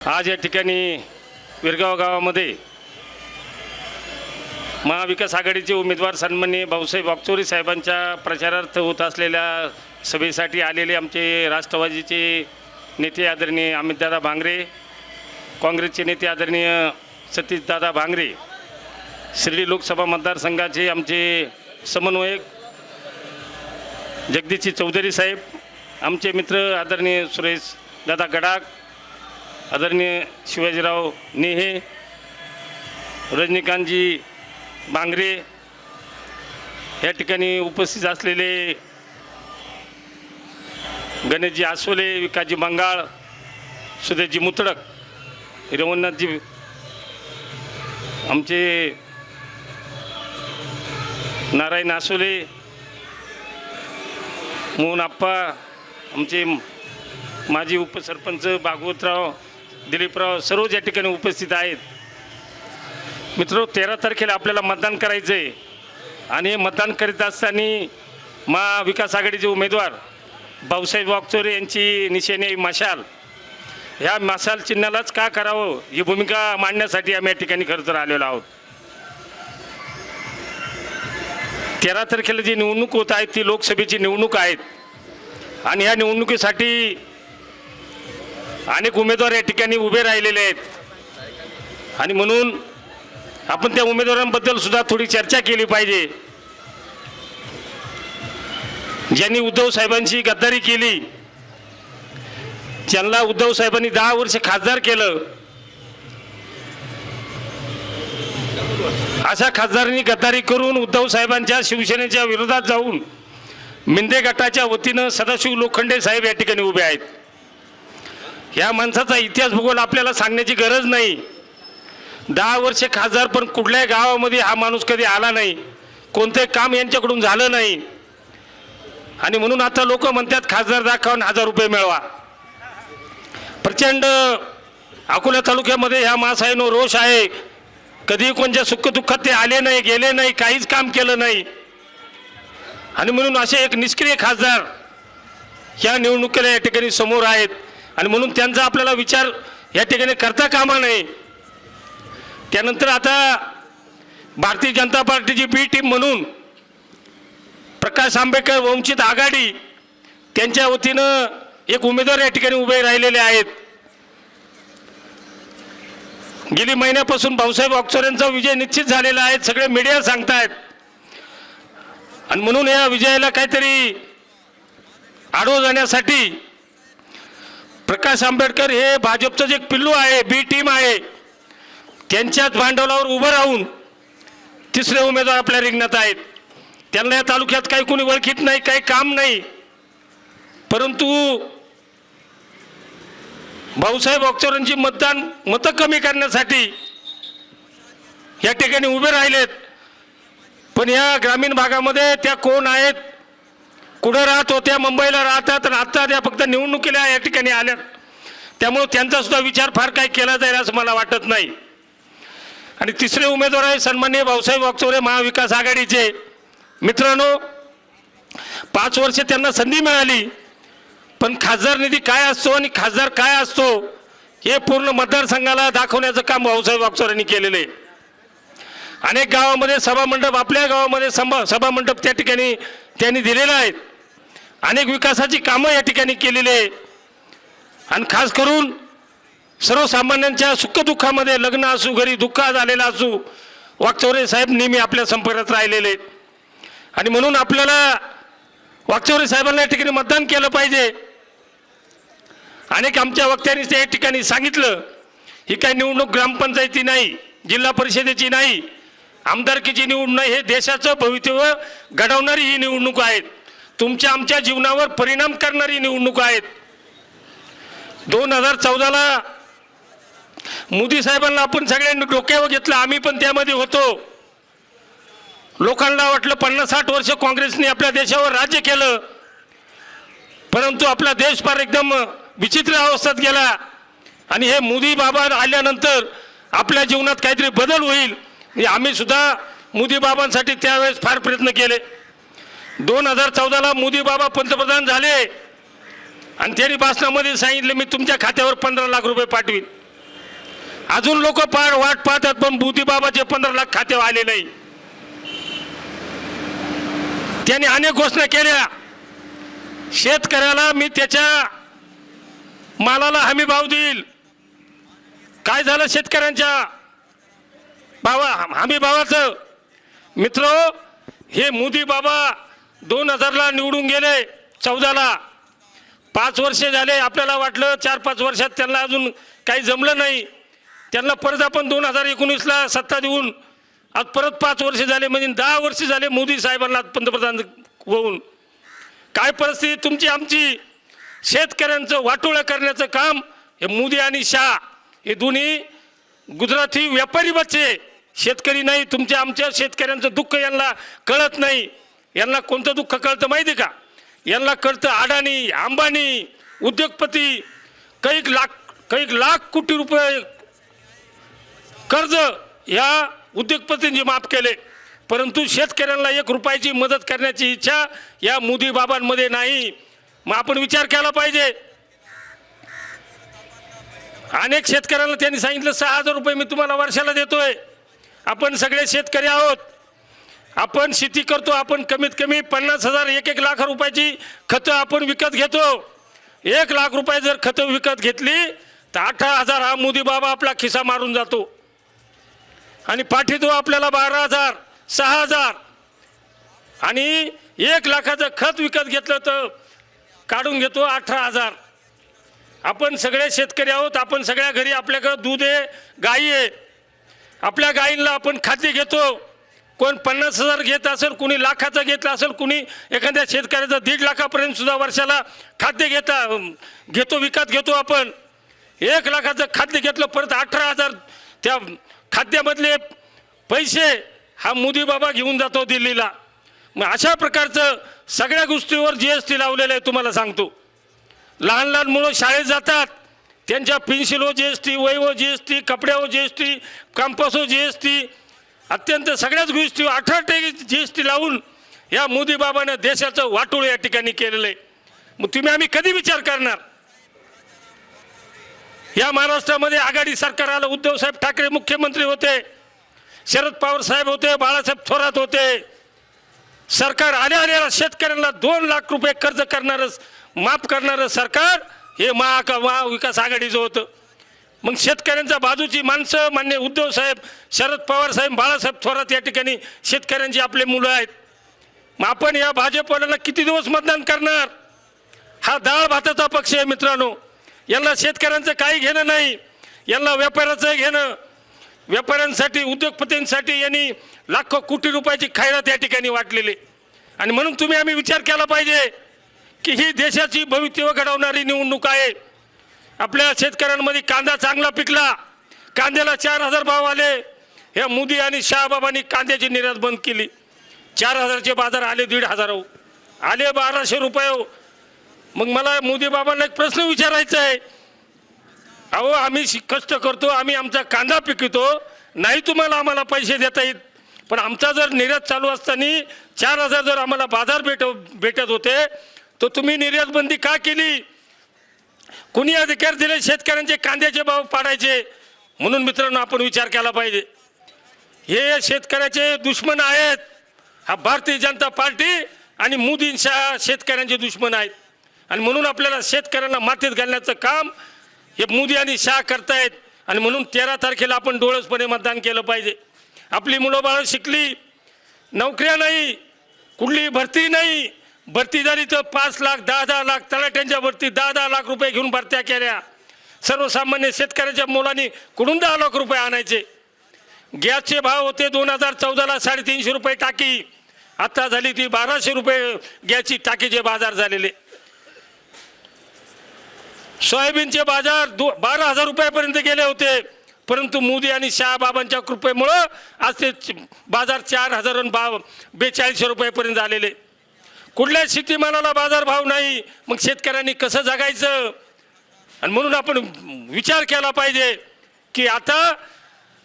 आज या ठिकाणी विरगाव गावामध्ये महाविकास आघाडीचे उमेदवार सन्माननीय भाऊसाहेब वागचोरी साहेबांच्या प्रचारार्थ होत असलेल्या सभेसाठी आलेले आमचे राष्ट्रवादीचे नेते आदरणीय अमितदादा भांगरे काँग्रेसचे नेते आदरणीय सतीशदादा भांगरे शिर्डी लोकसभा मतदारसंघाचे आमचे समन्वयक जगदीशजी चौधरी साहेब आमचे मित्र आदरणीय सुरेश दादा गडाख आदरणीय शिवाजीराव नेहे रजनीकांतजी बांगरे या ठिकाणी उपस्थित असलेले गणेशजी आसोले विकासजी बंगाळ सुदेशजी मुतडक हिरवनाथजी आमचे नारायण आसोले मोहन आप्पा आमचे माजी उपसरपंच भागवतराव दिलीपराव सर्वच या ठिकाणी उपस्थित आहेत. मित्र तेरा तारखेला आपल्याला मतदान करायचं आहे आणि हे मतदान करीत असताना महाविकास आघाडीचे उमेदवार भाऊसाहेब वागचोरे यांची निशाणी मशाल. ह्या मशाल चिन्हालाच का करावं ही भूमिका मांडण्यासाठी आम्ही या ठिकाणी खरं तर आलेलो आहोत. तेरा तारखेला जी निवडणूक होत आहे ती लोकसभेची निवडणूक आहेत. आणि ह्या निवडणुकीसाठी अनेक उमेदवार या ठिकाणी उभे राहिलेले आहेत. आणि म्हणून आपण त्या उमेदवारांबद्दल सुद्धा थोडी चर्चा केली पाहिजे. ज्यांनी उद्धव साहेबांची गद्दारी केली ज्यांना उद्धव साहेबांनी दहा वर्ष खासदार केलं. अशा खासदारांनी गद्दारी करून उद्धव साहेबांच्या शिवसेनेच्या विरोधात जाऊन मिंदे गटाच्या वतीनं सदाशिव लोखंडे साहेब या ठिकाणी उभे आहेत. या माणसाचा इतिहास भूगोल आपल्याला सांगण्याची गरज नाही. दहा वर्षे खासदार पण कुठल्याही गावामध्ये हा माणूस कधी आला नाही. कोणते काम यांच्याकडून झालं नाही. आणि म्हणून आता लोक म्हणतात खासदार दाखवून हजार रुपये मिळवा. प्रचंड अकोला तालुक्यामध्ये ह्या मासाहेनो रोष आहे. कधी कोणत्या सुखदुःखात ते आले नाही गेले नाही काहीच काम केलं नाही. आणि म्हणून असे एक निष्क्रिय खासदार या निवडणुकीला या ठिकाणी समोर आहेत. आणि म्हणून त्यांचा आपल्याला विचार या ठिकाणी करता कामा नये. त्यानंतर आता भारतीय जनता पार्टीची बी टीम म्हणून प्रकाश आंबेडकर वंचित आघाडी त्यांच्या वतीनं एक उमेदवार या ठिकाणी उभे राहिलेले आहेत. गेली महिन्यापासून भाऊसाहेब ऑक्सोरेंचा विजय निश्चित झालेला आहे सगळे मीडिया सांगतायत. आणि म्हणून या विजयाला काहीतरी आडव जाण्यासाठी प्रकाश आंबेडकर हे भाजपचं जे पिल्लू आहे बी टीम आहे त्यांच्याच भांडवलावर उभं राहून तिसरे उमेदवार आपल्या रिंगणात आहेत. त्यांना या तालुक्यात काही कोणी ओळखीत नाही काही काम नाही. परंतु भाऊसाहेब अक्षरांची मतदान मतं कमी करण्यासाठी या ठिकाणी उभे राहिलेत. पण या ग्रामीण भागामध्ये त्या कोण आहेत कुठं राहत होत्या मुंबईला राहतात आणि आत्ता त्या फक्त निवडणुकीला या ठिकाणी आल्या. त्यामुळं त्यांचा सुद्धा विचार फार काही केला जाईल असं मला वाटत नाही. आणि तिसरे उमेदवार आहे सन्मान्य भाऊसाहेब वागचौरे महाविकास आघाडीचे. मित्रांनो पाच वर्ष त्यांना संधी मिळाली पण खासदार निधी काय असतो आणि खासदार काय असतो हे पूर्ण मतदारसंघाला दाखवण्याचं काम भाऊसाहेब वागचौऱ्यांनी केलेलं. आहे अनेक गावामध्ये सभामंडप आपल्या गावामध्ये सभा सभामंडप त्या ठिकाणी त्यांनी दिलेलं आहेत अनेक विकासाची कामं या ठिकाणी केलेली आहे. आणि खास करून सर्वसामान्यांच्या सुखदुःखामध्ये लग्न असू घरी दुःख झालेला असू वागचौरे साहेब नेहमी आपल्या संपर्कात राहिलेले आहेत. आणि म्हणून आपल्याला वागचौरे साहेबांना या ठिकाणी मतदान केलं पाहिजे. अनेक आमच्या वक्त्यांनी त्या ठिकाणी सांगितलं ही काही निवडणूक ग्रामपंचायती नाही जिल्हा परिषदेची नाही आमदारकीची निवडणूक हे देशाचं भवितव्य घडवणारी ही निवडणूक आहेत. तुमच्या आमच्या जीवनावर परिणाम करणारी निवडणूक आहेत. दोन हजार चौदाला मोदी साहेबांना आपण सगळ्यांनी डोक्यावर घेतलं आम्ही पण त्यामध्ये होतो. लोकांना वाटलं पन्नास साठ वर्ष काँग्रेसने आपल्या देशावर राज्य केलं. परंतु आपला देश फार एकदम विचित्र अवस्थेत गेला. आणि हे मोदी बाबा आल्यानंतर आपल्या जीवनात काहीतरी बदल होईल. आम्ही सुद्धा मोदी बाबांसाठी त्यावेळेस फार प्रयत्न केले. दोन हजार चौदाला मोदी बाबा पंतप्रधान झाले. आणि त्यांनी भाषणामध्ये सांगितलं मी तुमच्या खात्यावर पंधरा लाख रुपये पाठवीन. अजून लोक पार वाट पाहतात पण बुद्धिबाबाचे पंधरा लाख खाते आले नाही. त्यांनी अनेक घोषणा केल्या. शेतकऱ्याला मी त्याच्या मालाला हमी भाव देईल. काय झालं शेतकऱ्यांच्या? भावा हमी भावाचं. मित्र हे मोदी बाबा दोन हजारला निवडून गेले चौदाला. पाच वर्षे झाले आपल्याला वाटलं चार पाच वर्षात त्यांना अजून काही जमलं नाही. त्यांना परत आपण दोन हजार एकोणीसला सत्ता देऊन आज परत पाच वर्ष झाले म्हणजे दहा वर्ष झाले मोदी साहेबांना पंतप्रधान होऊन. काय परिस्थिती तुमची आमची? शेतकऱ्यांचं वाटोळं करण्याचं काम हे मोदी आणि शाह हे दोन्ही गुजराती व्यापारी बच्चे. शेतकरी नाही तुमच्या आमच्या शेतकऱ्यांचं दुःख यांना कळत नाही. यांना कोणतं दुःख कळतं माहिती का? यांना कळतं अडाणी अंबानी उद्योगपती कैक लाख कैक लाख कोटी रुपये कर्ज या उद्योगपतींनी माफ केले. परंतु शेतकऱ्यांना एक रुपयाची मदत करण्याची इच्छा या मोदी बाबांमध्ये नाही. मग आपण विचार केला पाहिजे. अनेक शेतकऱ्यांना त्यांनी सांगितलं सहा हजार रुपये मी तुम्हाला वर्षाला देतोय. आपण सगळे शेतकरी आहोत. आपण शेती करतो आपण कमीत कमी पन्नास हजार एक एक लाख रुपयाची खतं आपण विकत घेतो. एक लाख रुपये जर खतं विकत घेतली तर अठरा हजार हा मोदी बाबा आपला खिसा मारून जातो. आणि पाठीतो आपल्याला बारा हजार सहा हजार. आणि एक लाखाचं खत विकत घेतलं तर काढून घेतो अठरा हजार. आपण सगळे शेतकरी आहोत आपण सगळ्या घरी आपल्याकडं दूध आहे गाई आहे. आपल्या गायींना आपण खाद्य घेतो. कोण पन्नास हजार घेत असेल कुणी लाखाचं घेतलं असेल कुणी एखाद्या शेतकऱ्याचं दीड लाखापर्यंत सुद्धा वर्षाला खाद्य घेता घेतो विकत घेतो आपण. एक लाखाचं खाद्य घेतलं परत अठरा हजार त्या खाद्यामधले पैसे हा मोदी बाबा घेऊन जातो दिल्लीला. मग अशा प्रकारचं सगळ्या गोष्टीवर जी एस टी लावलेलं आहे तुम्हाला सांगतो. लहान लहान मुलं शाळेत जातात त्यांच्या पेन्सिलवर जी एस टी वहीवर जी एस टी कपड्यावर जी एस टी कंपासवर जी एस टी अत्यंत सगळ्याच गोष्टी अठरा टक्के जी एस टी लावून या मोदी बाबानं देशाचं वाटोळ या ठिकाणी केलेलं आहे. मग तुम्ही आम्ही कधी विचार करणार? या महाराष्ट्रामध्ये आघाडी सरकार आलं उद्धवसाहेब ठाकरे मुख्यमंत्री होते शरद पवार साहेब होते बाळासाहेब थोरात होते. सरकार आल्या आल्या शेतकऱ्यांना दोन लाख रुपये कर्ज करणारं माफ करणारं सरकार हे महा महाविकास आघाडीचं होतं. मग शेतकऱ्यांच्या बाजूची माणसं मान्य उद्धव साहेब शरद पवार साहेब बाळासाहेब थोरात या ठिकाणी शेतकऱ्यांची आपले मुलं आहेत. मग आपण या भाजपवाल्यांना किती दिवस मतदान करणार? हा डाळ भाताचा पक्ष आहे मित्रांनो. यांना शेतकऱ्यांचं काही घेणं नाही. यांना व्यापाऱ्याचं घेणं. व्यापाऱ्यांसाठी उद्योगपतींसाठी यांनी लाखो कोटी रुपयाची खैरात या ठिकाणी वाटलेली. आणि म्हणून तुम्ही आम्ही विचार केला पाहिजे की ही देशाची भवितव्य घडवणारी निवडणूक आहे. आपल्या शेतकऱ्यांमध्ये कांदा चांगला पिकला कांद्याला चार हजार भाव आले. ह्या मोदी आणि शहाबाबांनी कांद्याची निर्यात बंद केली. चार हजारचे बाजार आले दीड हजार आले बाराशे रुपये. मग मला मोदी बाबांना एक प्रश्न विचारायचा आहे. अहो आम्ही कष्ट करतो आम्ही आमचा कांदा पिकवतो नाही तुम्हाला आम्हाला पैसे देता येत. पण आमचा जर निर्यात चालू असताना चार हजार जर आम्हाला बाजार भेट भेटत होते तर तुम्ही निर्यात बंदी का केली? कुणी अधिकार दिले? शेतकऱ्यांचे कांद्याचे भाव पाडायचे. म्हणून मित्रांनो आपण विचार केला पाहिजे. हे शेतकऱ्याचे दुश्मन आहेत. हा भारतीय जनता पार्टी आणि मोदींच्या शेतकऱ्यांचे दुश्मन आहेत. आणि म्हणून आपल्याला शेतकऱ्यांना मातीत घालण्याचं काम हे मोदी आणि शाह करतायत. आणि म्हणून तेरा तारखेला आपण डोळसपणे मतदान केलं पाहिजे. आपली मुलं बाळं शिकली. नोकऱ्या नाही. कुठली भरती नाही. भरती झाली तर पाच लाख दहा दहा लाख तलाट्यांच्या भरती दहा दहा लाख रुपये घेऊन भरत्या केल्या. सर्वसामान्य शेतकऱ्याच्या मुलांनी कुठून दहा लाख रुपये आणायचे? गॅसचे भाव होते दोन हजार चौदाला साडेतीनशे रुपये टाकी. आत्ता झाली ती बाराशे रुपये गॅसची टाकीचे बाजार झालेले. सोयाबीनचे बाजार दो बारा हजार रुपयापर्यंत गेले होते. परंतु मोदी आणि शहाबाबांच्या कृपेमुळं आज ते बाजार चार हजार बा बेचाळीसशे रुपयापर्यंत आलेले कुठल्या शेतीमालाला बाजारभाव नाही? मग शेतकऱ्यांनी कसं जगायचं? आणि म्हणून आपण विचार केला पाहिजे की आता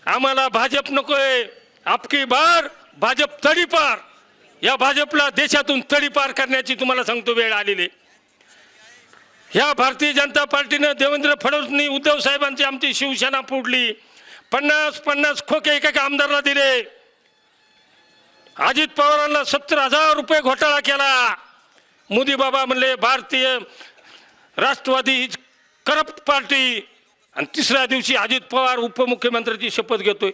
आम्हाला भाजप नकोय. आपकी बार भाजप तडीपार. या भाजपला देशातून तडीपार करण्याची तुम्हाला सांगतो वेळ आलेली. ह्या भारतीय जनता पार्टीनं देवेंद्र फडणवीस उद्धव साहेबांची आमची शिवसेना फोडली. पन्नास पन्नास खोके एका आमदारला दिले. अजित पवारांना सत्तर हजार रुपये घोटाळा केला. मोदी बाबा म्हणले भारतीय राष्ट्रवादी ही करप्ट पार्टी. आणि तिसऱ्या दिवशी अजित पवार उपमुख्यमंत्र्याची शपथ घेतोय.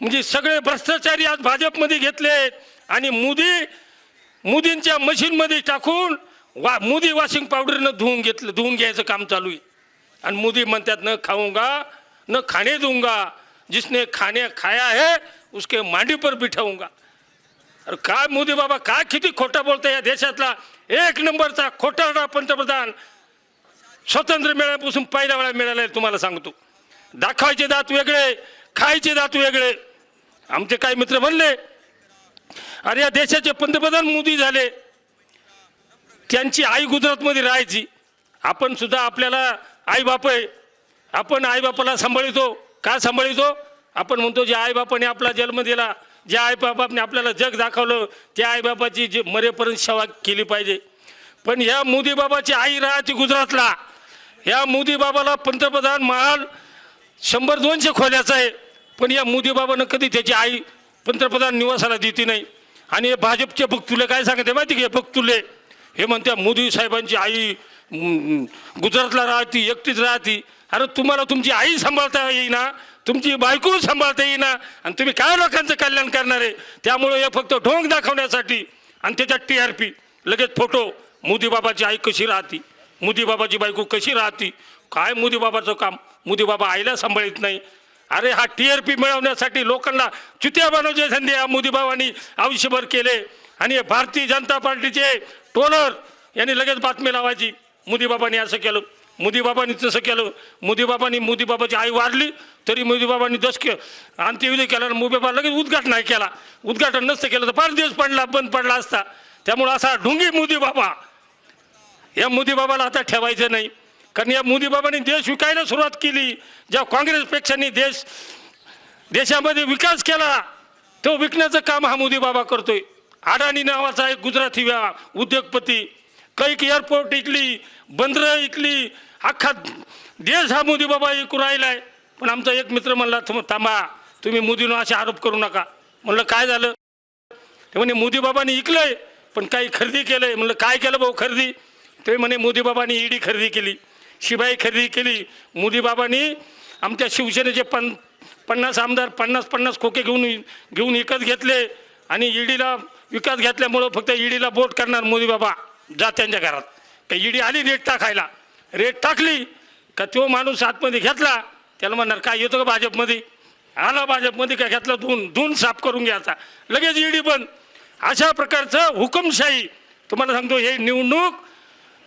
म्हणजे सगळे भ्रष्टाचारी आज भाजपमध्ये घेतले. आणि मोदी मोदींच्या मशीनमध्ये टाकून वा मोदी वॉशिंग पावडरनं धुवून घेतलं धुवून घ्यायचं काम चालू आहे. आणि मोदी म्हणतात न खाऊंगा न खाणे दूंगा जिसने खाने खाया है उसके मांडी पर बिठाऊंगा अरे काय मोदी बाबा काय किती खोटं बोलतं या देशातला? एक नंबरचा खोटारडा पंतप्रधान स्वतंत्र मिळाल्यापासून पहिल्या वेळा मिळालाय तुम्हाला सांगतो. दाखवायचे दात वेगळे खायचे दात वेगळे. आमचे काही मित्र म्हणले अरे या देशाचे पंतप्रधान मोदी झाले त्यांची आई गुजरातमध्ये राहायची. आपण सुद्धा आपल्याला आई बाप आहे. आपण आईबापाला सांभाळितो. का सांभाळितो? आपण म्हणतो जे आईबापाने आपला जन्म दिला ज्या आईबापाने आपल्याला जग दाखवलं त्या आईबापाची जे मरेपर्यंत सेवा केली पाहिजे. पण ह्या मोदी बाबाची आई राहायची गुजरातला. ह्या मोदी बाबाला पंतप्रधान महाल शंभर दोनशे खोल्याचा आहे. पण या मोदी बाबानं कधी त्याची आई पंतप्रधान निवासाला देती नाही. आणि हे भाजपचे भक्तुले काय सांगते माहिती घे भक्तुले. हे म्हणत्या मोदी साहेबांची आई गुजरातला राहती एकटीच राहती. अरे तुम्हाला तुमची आई सांभाळता येईना तुमची बायको सांभाळता येईना आणि तुम्ही काय लोकांचं कल्याण करणार आहे? त्यामुळे हे फक्त ढोंग दाखवण्यासाठी आणि त्याच्यात टी आर पी लगेच फोटो मोदी बाबाची आई कशी राहती? मोदी बाबाची बायको कशी राहती? काय मोदी बाबाचं काम? मोदी बाबा आईला सांभाळत नाही. अरे हा टी आर पी मिळवण्यासाठी लोकांना चुत्या बनवचे संधी या मोदी बाबांनी आयुष्यभर केले. आणि हे भारतीय जनता पार्टीचे टोलर यांनी लगेच बातमी लावायची. मोदीबाबांनी असं केलं. मोदीबाबांनी तसं केलं. मोदीबाबांनी मोदीबाबाची आई वाढली तरी मोदीबाबांनी दस के अंत्यविधी केला आणि मोदी लगेच उद्घाटन नाही केला. उद्घाटन नसतं केलं तर फार दिवस पडला बंद पडला असता. त्यामुळं असा ढुंगी मोदीबाबा. या मोदीबाबाला आता ठेवायचं नाही. कारण या मोदीबाबांनी देश विकायला सुरुवात केली. ज्या काँग्रेसपेक्षांनी देश देशामध्ये विकास केला तो विकण्याचं काम हा मोदीबाबा करतोय. अडाणी नावाचा एक गुजराती उद्योगपती. कैक एअरपोर्ट इकली बंदरं इकली अख्खा देश हा मोदी बाबा राहिला राहिलाय. पण आमचा एक मित्र म्हणला तुम थांबा तुम्ही मोदीनं असे आरोप करू नका. म्हणलं काय झालं? ते म्हणे मोदी बाबाने इकलंय पण काही खरेदी केलंय. म्हणलं काय केलं भाऊ खरेदी? ते म्हणे मोदी बाबांनी ईडी खरेदी केली शिबाई खरेदी केली मोदी बाबांनी आमच्या शिवसेनेचे पन पन्नास आमदार पन्नास पन्नास खोके घेऊन घेऊन विकत घेतले आणि ईडीला विकत घेतल्यामुळं फक्त ईडीला बोट करणार मोदी बाबा. जा त्यांच्या घरात. का ईडी आली रेट टाकायला. रेट टाकली का तो माणूस आतमध्ये घेतला. त्याला म्हणणार काय येतो का भाजपमध्ये? आला भाजपमध्ये काय घेतला? धुवून धुवून साफ करून घ्यायचा लगेच ईडी बंद अशा प्रकारचं हुकुमशाही तुम्हाला सांगतो हे निवडणूक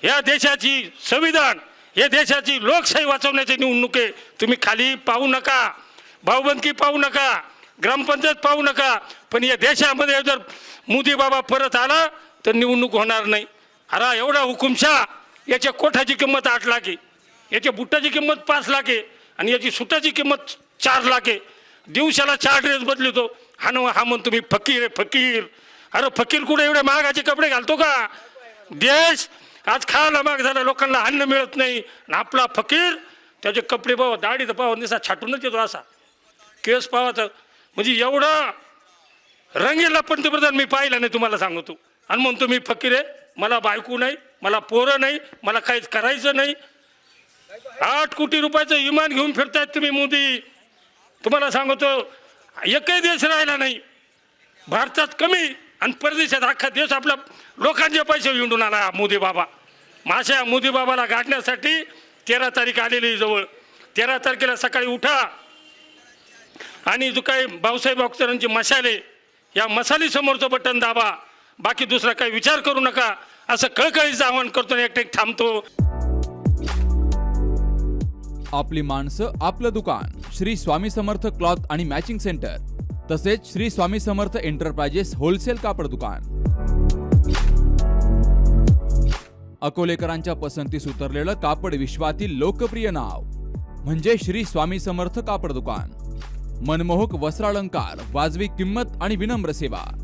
या देशाची संविधान या देशाची लोकशाही वाचवण्याची निवडणूक आहे. तुम्ही खाली पाहू नका भाऊबंदकी पाहू नका ग्रामपंचायत पाहू नका. पण या देशामध्ये जर मोदी बाबा परत आला तर निवडणूक होणार नाही. अरे एवढा हुकुमशा याच्या कोठाची किंमत आठ लाख आहे याच्या बुटाची किंमत पाच लाख आहे आणि याची सुटाची किंमत चार लाख. आहे दिवसाला चार ड्रेस बदलतो हा न हा म्हणतो मी फकीर आहे फकीर. अरे फकीर कुठे एवढे महागाचे कपडे घालतो का? देश आज खायला महाग झाला लोकांना अन्न मिळत नाही. आणि आपला फकीर त्याचे कपडे पाहू दाढी तर पाहा निसा छाटूनच येतो असा. केस पावाचं म्हणजे एवढा रंगेला पंतप्रधान मी पाहिला नाही तुम्हाला सांगतो. आणि म्हणतो मी फकीर आहे. मला बायको नाही मला पोरं नाही मला काहीच करायचं नाही. आठ कोटी रुपयाचं विमान घेऊन फिरतायत तुम्ही मोदी. तुम्हाला सांगतो एकही देश राहिला नाही. भारतात कमी आणि परदेशात अख्खा देश आपल्या लोकांचे पैसे विंडून आला मोदी बाबा. माझ्या मोदी बाबाला गाठण्यासाठी तेरा तारीख आलेली जवळ. तेरा तारखेला सकाळी उठा. आणि जो काही भाऊसाहेब अख्तरांची मसाले या मसालीसमोरचं बटन दाबा. बाकी दुसरा काही विचार करू नका. असं कळकळीचं आवाहन करतो एकटेक एकटे थांबतो. आपली माणसं आपलं दुकान. श्री स्वामी समर्थ क्लॉथ आणि मॅचिंग सेंटर. तसेच श्री स्वामी समर्थ एंटरप्राइजेस होलसेल कापड दुकान. अकोलेकरांच्या पसंतीस उतरलेलं कापड विश्वातील लोकप्रिय नाव. म्हणजे श्री स्वामी समर्थ कापड दुकान. मनमोहक वस्त्रालंकार वाजवी किंमत आणि विनम्र सेवा.